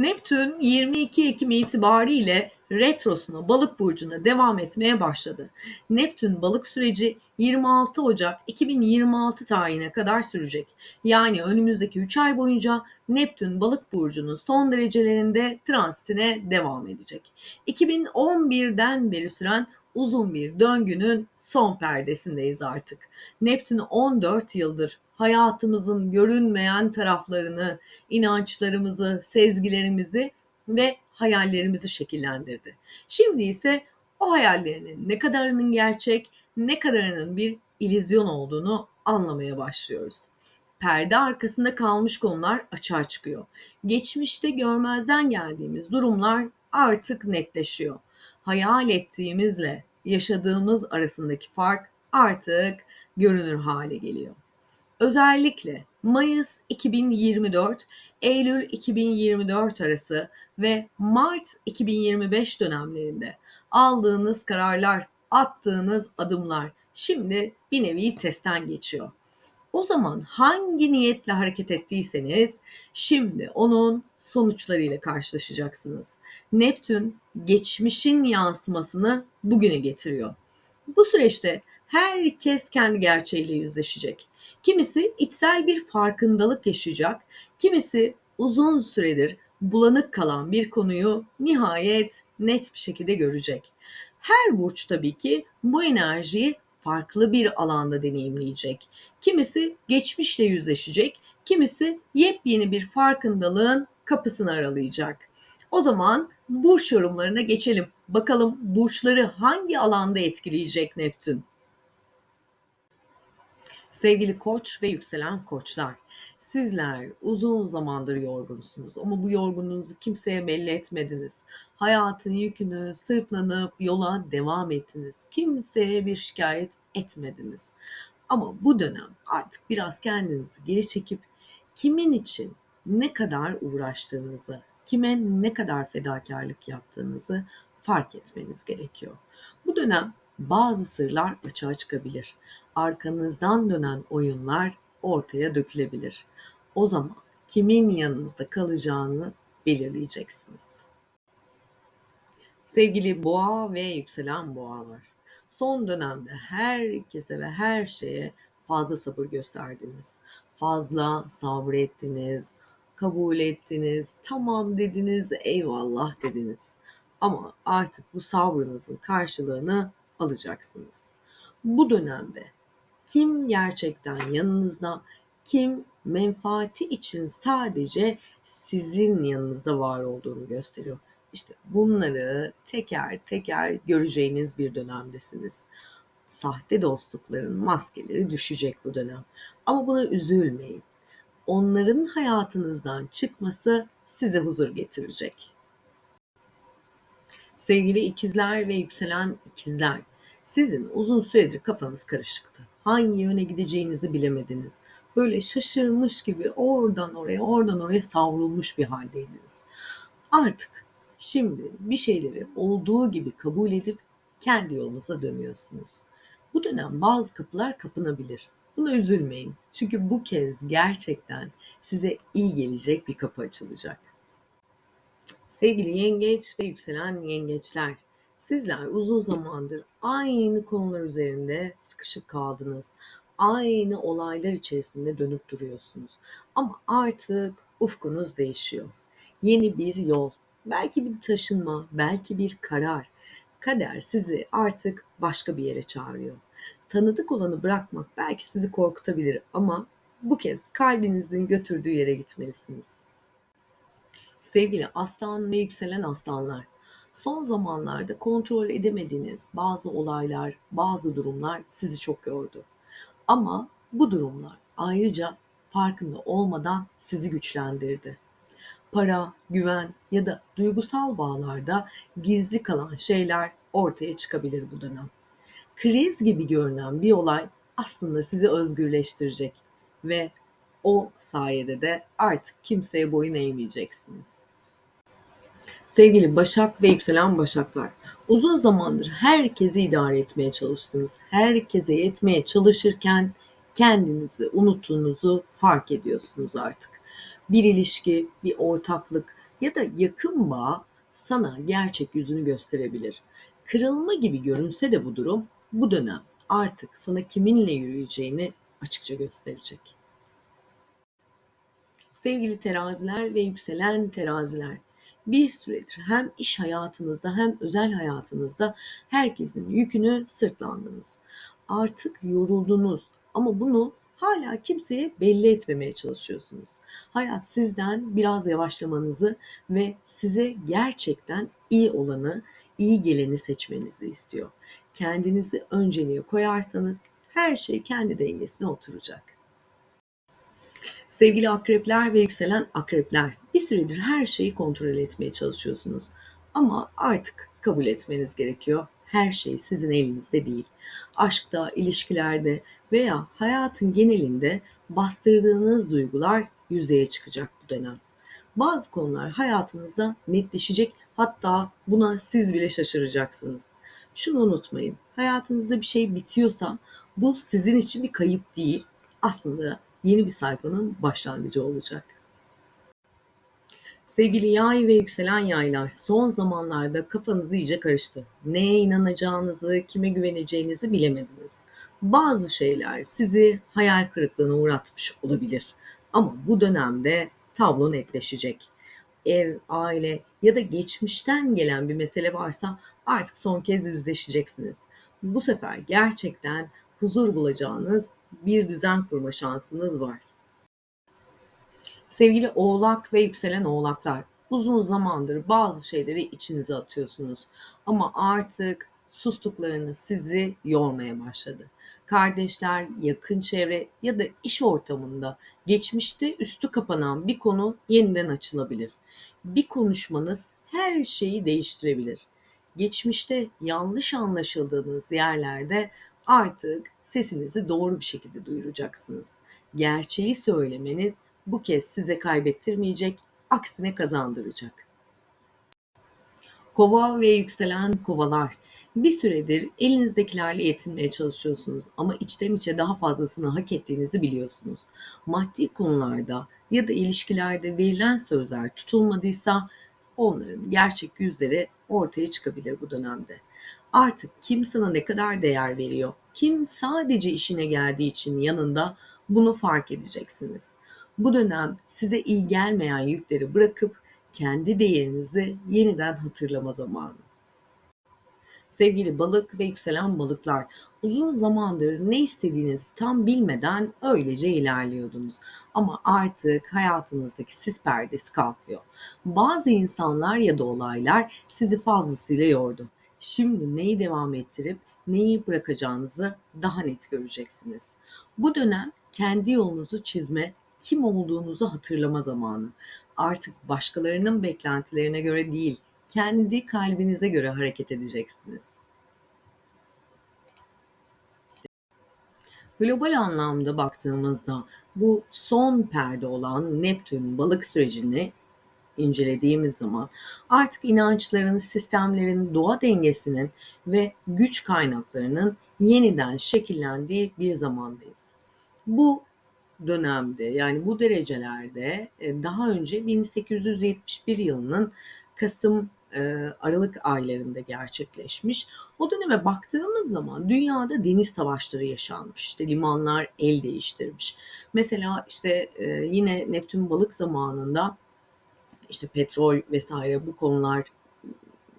Neptün 22 Ekim itibariyle retrosuna Balık burcuna devam etmeye başladı. Neptün balık süreci 26 Ocak 2026 tarihine kadar sürecek. Yani önümüzdeki 3 ay boyunca Neptün balık burcunun son derecelerinde transitine devam edecek. 2011'den beri süren uzun bir döngünün son perdesindeyiz artık. Neptün 14 yıldır hayatımızın görünmeyen taraflarını, inançlarımızı, sezgilerimizi ve hayallerimizi şekillendirdi. Şimdi ise o hayallerinin ne kadarının gerçek, ne kadarının bir ilizyon olduğunu anlamaya başlıyoruz. Perde arkasında kalmış konular açığa çıkıyor. Geçmişte görmezden geldiğimiz durumlar artık netleşiyor. Hayal ettiğimizle yaşadığımız arasındaki fark artık görünür hale geliyor. Özellikle Mayıs 2024, Eylül 2024 arası ve Mart 2025 dönemlerinde aldığınız kararlar, attığınız adımlar şimdi bir nevi testten geçiyor. O zaman hangi niyetle hareket ettiyseniz şimdi onun sonuçlarıyla karşılaşacaksınız. Neptün geçmişin yansımasını bugüne getiriyor. Bu süreçte herkes kendi gerçeğiyle yüzleşecek. Kimisi içsel bir farkındalık yaşayacak, kimisi uzun süredir bulanık kalan bir konuyu nihayet net bir şekilde görecek. Her burç tabii ki bu enerjiyi farklı bir alanda deneyimleyecek. Kimisi geçmişle yüzleşecek, kimisi yepyeni bir farkındalığın kapısını aralayacak. O zaman burç yorumlarına geçelim. Bakalım burçları hangi alanda etkileyecek Neptün? Sevgili koç ve yükselen koçlar, sizler uzun zamandır yorgunsunuz ama bu yorgunluğunuzu kimseye belli etmediniz. Hayatın yükünü sırtlanıp yola devam ettiniz. Kimseye bir şikayet etmediniz. Ama bu dönem artık biraz kendinizi geri çekip kimin için ne kadar uğraştığınızı, kime ne kadar fedakarlık yaptığınızı fark etmeniz gerekiyor. Bu dönem bazı sırlar açığa çıkabilir arkanızdan dönen oyunlar ortaya dökülebilir. O zaman kimin yanınızda kalacağını belirleyeceksiniz. Sevgili boğa ve yükselen boğalar, son dönemde herkese ve her şeye fazla sabır gösterdiniz. Fazla sabrettiniz, kabul ettiniz, tamam dediniz, eyvallah dediniz. Ama artık bu sabrınızın karşılığını alacaksınız. Bu dönemde kim gerçekten yanınızda, kim menfaati için sadece sizin yanınızda var olduğunu gösteriyor. İşte bunları teker teker göreceğiniz bir dönemdesiniz. Sahte dostlukların maskeleri düşecek bu dönem. Ama buna üzülmeyin. Onların hayatınızdan çıkması size huzur getirecek. Sevgili ikizler ve yükselen ikizler, sizin uzun süredir kafanız karışıktı hangi yöne gideceğinizi bilemediniz. Böyle şaşırmış gibi oradan oraya, oradan oraya savrulmuş bir haldeydiniz. Artık şimdi bir şeyleri olduğu gibi kabul edip kendi yolunuza dönüyorsunuz. Bu dönem bazı kapılar kapanabilir. Buna üzülmeyin. Çünkü bu kez gerçekten size iyi gelecek bir kapı açılacak. Sevgili yengeç ve yükselen yengeçler, Sizler uzun zamandır aynı konular üzerinde sıkışıp kaldınız. Aynı olaylar içerisinde dönüp duruyorsunuz. Ama artık ufkunuz değişiyor. Yeni bir yol, belki bir taşınma, belki bir karar. Kader sizi artık başka bir yere çağırıyor. Tanıdık olanı bırakmak belki sizi korkutabilir ama bu kez kalbinizin götürdüğü yere gitmelisiniz. Sevgili aslan ve yükselen aslanlar, Son zamanlarda kontrol edemediğiniz bazı olaylar, bazı durumlar sizi çok yordu. Ama bu durumlar ayrıca farkında olmadan sizi güçlendirdi. Para, güven ya da duygusal bağlarda gizli kalan şeyler ortaya çıkabilir bu dönem. Kriz gibi görünen bir olay aslında sizi özgürleştirecek ve o sayede de artık kimseye boyun eğmeyeceksiniz. Sevgili Başak ve yükselen Başaklar, uzun zamandır herkesi idare etmeye çalıştınız. Herkese yetmeye çalışırken kendinizi unuttuğunuzu fark ediyorsunuz artık. Bir ilişki, bir ortaklık, ya da yakın bağ sana gerçek yüzünü gösterebilir. Kırılma gibi görünse de bu durum, bu dönem artık sana kiminle yürüyeceğini açıkça gösterecek. Sevgili teraziler ve yükselen teraziler, bir süredir hem iş hayatınızda hem özel hayatınızda herkesin yükünü sırtlandınız. Artık yoruldunuz ama bunu hala kimseye belli etmemeye çalışıyorsunuz. Hayat sizden biraz yavaşlamanızı ve size gerçekten iyi olanı, iyi geleni seçmenizi istiyor. Kendinizi önceliğe koyarsanız her şey kendi dengesine oturacak. Sevgili akrepler ve yükselen akrepler, süredir her şeyi kontrol etmeye çalışıyorsunuz. Ama artık kabul etmeniz gerekiyor. Her şey sizin elinizde değil. Aşkta, ilişkilerde veya hayatın genelinde bastırdığınız duygular yüzeye çıkacak bu dönem. Bazı konular hayatınızda netleşecek hatta buna siz bile şaşıracaksınız. Şunu unutmayın. Hayatınızda bir şey bitiyorsa bu sizin için bir kayıp değil. Aslında yeni bir sayfanın başlangıcı olacak. Sevgili yay ve yükselen yaylar, son zamanlarda kafanız iyice karıştı. Neye inanacağınızı, kime güveneceğinizi bilemediniz. Bazı şeyler sizi hayal kırıklığına uğratmış olabilir. Ama bu dönemde tablo netleşecek. Ev, aile ya da geçmişten gelen bir mesele varsa artık son kez yüzleşeceksiniz. Bu sefer gerçekten huzur bulacağınız bir düzen kurma şansınız var. Sevgili oğlak ve yükselen oğlaklar, uzun zamandır bazı şeyleri içinize atıyorsunuz. Ama artık sustuklarınız sizi yormaya başladı. Kardeşler, yakın çevre ya da iş ortamında geçmişte üstü kapanan bir konu yeniden açılabilir. Bir konuşmanız her şeyi değiştirebilir. Geçmişte yanlış anlaşıldığınız yerlerde artık sesinizi doğru bir şekilde duyuracaksınız. Gerçeği söylemeniz bu kez size kaybettirmeyecek, aksine kazandıracak. Kova ve yükselen kovalar. Bir süredir elinizdekilerle yetinmeye çalışıyorsunuz ama içten içe daha fazlasını hak ettiğinizi biliyorsunuz. Maddi konularda ya da ilişkilerde verilen sözler tutulmadıysa onların gerçek yüzleri ortaya çıkabilir bu dönemde. Artık kim sana ne kadar değer veriyor, kim sadece işine geldiği için yanında bunu fark edeceksiniz. Bu dönem size iyi gelmeyen yükleri bırakıp kendi değerinizi yeniden hatırlama zamanı. Sevgili balık ve yükselen balıklar, uzun zamandır ne istediğinizi tam bilmeden öylece ilerliyordunuz. Ama artık hayatınızdaki sis perdesi kalkıyor. Bazı insanlar ya da olaylar sizi fazlasıyla yordu. Şimdi neyi devam ettirip neyi bırakacağınızı daha net göreceksiniz. Bu dönem kendi yolunuzu çizme, kim olduğunuzu hatırlama zamanı. Artık başkalarının beklentilerine göre değil, kendi kalbinize göre hareket edeceksiniz. Global anlamda baktığımızda bu son perde olan Neptün balık sürecini incelediğimiz zaman artık inançların, sistemlerin, doğa dengesinin ve güç kaynaklarının yeniden şekillendiği bir zamandayız. Bu dönemde yani bu derecelerde e, daha önce 1871 yılının Kasım e, Aralık aylarında gerçekleşmiş. O döneme baktığımız zaman dünyada deniz savaşları yaşanmış. İşte limanlar el değiştirmiş. Mesela işte e, yine Neptün balık zamanında işte petrol vesaire bu konular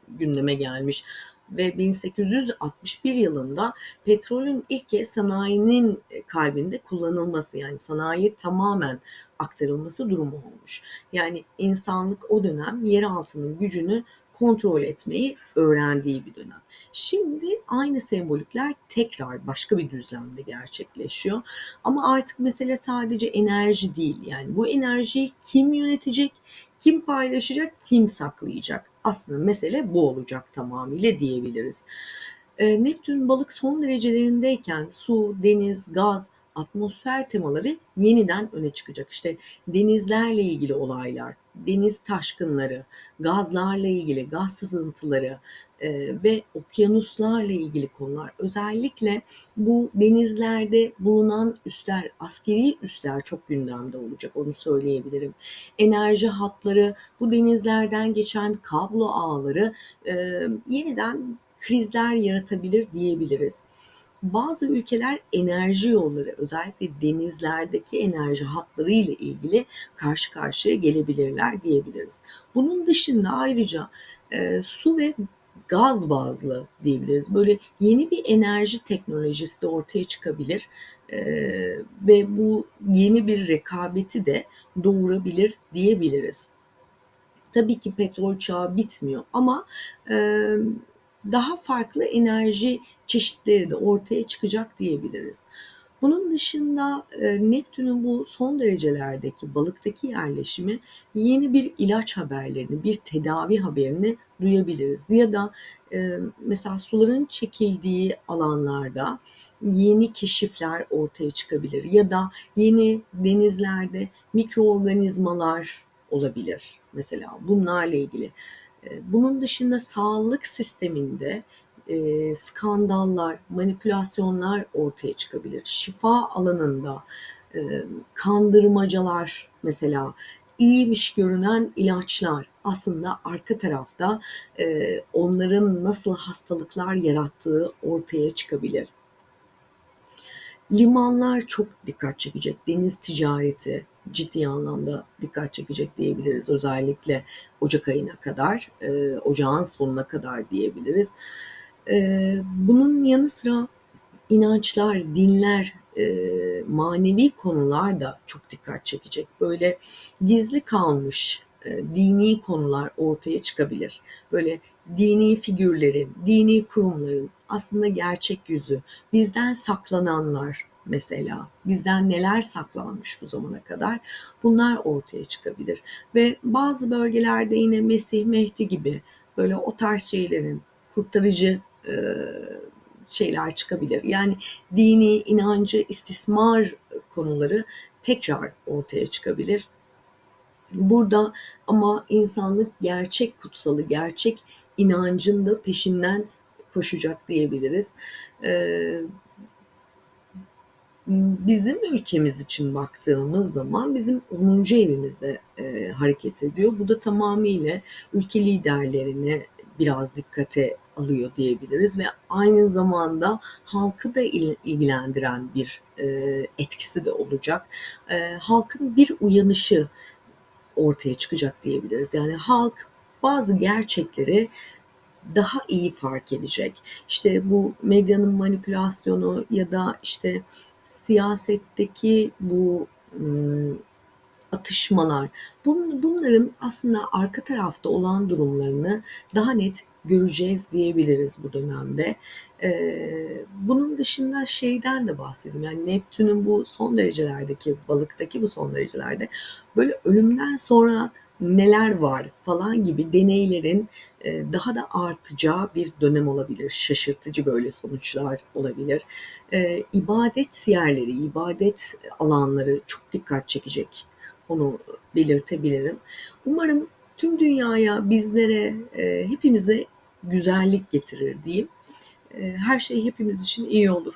gündeme gelmiş ve 1861 yılında petrolün ilk kez sanayinin kalbinde kullanılması yani sanayi tamamen aktarılması durumu olmuş. Yani insanlık o dönem yer altının gücünü kontrol etmeyi öğrendiği bir dönem. Şimdi aynı sembolikler tekrar başka bir düzlemde gerçekleşiyor. Ama artık mesele sadece enerji değil. Yani bu enerjiyi kim yönetecek, kim paylaşacak, kim saklayacak? Aslında mesele bu olacak tamamıyla diyebiliriz. E, Neptün balık son derecelerindeyken su, deniz, gaz atmosfer temaları yeniden öne çıkacak. İşte denizlerle ilgili olaylar, deniz taşkınları, gazlarla ilgili gaz sızıntıları ve okyanuslarla ilgili konular. Özellikle bu denizlerde bulunan üsler, askeri üsler çok gündemde olacak onu söyleyebilirim. Enerji hatları, bu denizlerden geçen kablo ağları e, yeniden krizler yaratabilir diyebiliriz bazı ülkeler enerji yolları özellikle denizlerdeki enerji hatları ile ilgili karşı karşıya gelebilirler diyebiliriz. Bunun dışında ayrıca e, su ve gaz bazlı diyebiliriz. Böyle yeni bir enerji teknolojisi de ortaya çıkabilir e, ve bu yeni bir rekabeti de doğurabilir diyebiliriz. Tabii ki petrol çağı bitmiyor ama e, daha farklı enerji çeşitleri de ortaya çıkacak diyebiliriz. Bunun dışında e, Neptün'ün bu son derecelerdeki balıktaki yerleşimi yeni bir ilaç haberlerini, bir tedavi haberini duyabiliriz. Ya da e, mesela suların çekildiği alanlarda yeni keşifler ortaya çıkabilir ya da yeni denizlerde mikroorganizmalar olabilir mesela bunlarla ilgili. Bunun dışında sağlık sisteminde e, skandallar, manipülasyonlar ortaya çıkabilir. Şifa alanında e, kandırmacalar mesela iyiymiş görünen ilaçlar aslında arka tarafta e, onların nasıl hastalıklar yarattığı ortaya çıkabilir. Limanlar çok dikkat çekecek. Deniz ticareti ciddi anlamda dikkat çekecek diyebiliriz. Özellikle Ocak ayına kadar, e, ocağın sonuna kadar diyebiliriz. Bunun yanı sıra inançlar, dinler, e, manevi konular da çok dikkat çekecek. Böyle gizli kalmış e, dini konular ortaya çıkabilir. Böyle dini figürlerin, dini kurumların aslında gerçek yüzü, bizden saklananlar mesela, bizden neler saklanmış bu zamana kadar bunlar ortaya çıkabilir. Ve bazı bölgelerde yine Mesih, Mehdi gibi böyle o tarz şeylerin kurtarıcı e, şeyler çıkabilir. Yani dini, inancı, istismar konuları tekrar ortaya çıkabilir. Burada ama insanlık gerçek kutsalı, gerçek inancın da peşinden koşacak diyebiliriz. Ee, bizim ülkemiz için baktığımız zaman bizim 10. evimizde e, hareket ediyor. Bu da tamamıyla ülke liderlerini biraz dikkate alıyor diyebiliriz ve aynı zamanda halkı da ilgilendiren bir e, etkisi de olacak. E, halkın bir uyanışı ortaya çıkacak diyebiliriz. Yani halk bazı gerçekleri daha iyi fark edecek. İşte bu medyanın manipülasyonu ya da işte siyasetteki bu ıı, atışmalar bunların aslında arka tarafta olan durumlarını daha net göreceğiz diyebiliriz bu dönemde. Ee, bunun dışında şeyden de bahsedeyim. Yani Neptün'ün bu son derecelerdeki balıktaki bu son derecelerde böyle ölümden sonra neler var falan gibi deneylerin e, daha da artacağı bir dönem olabilir. Şaşırtıcı böyle sonuçlar olabilir. E, ibadet yerleri, ibadet alanları çok dikkat çekecek. Onu belirtebilirim. Umarım tüm dünyaya, bizlere, e, hepimize güzellik getirir diyeyim. Her şey hepimiz için iyi olur.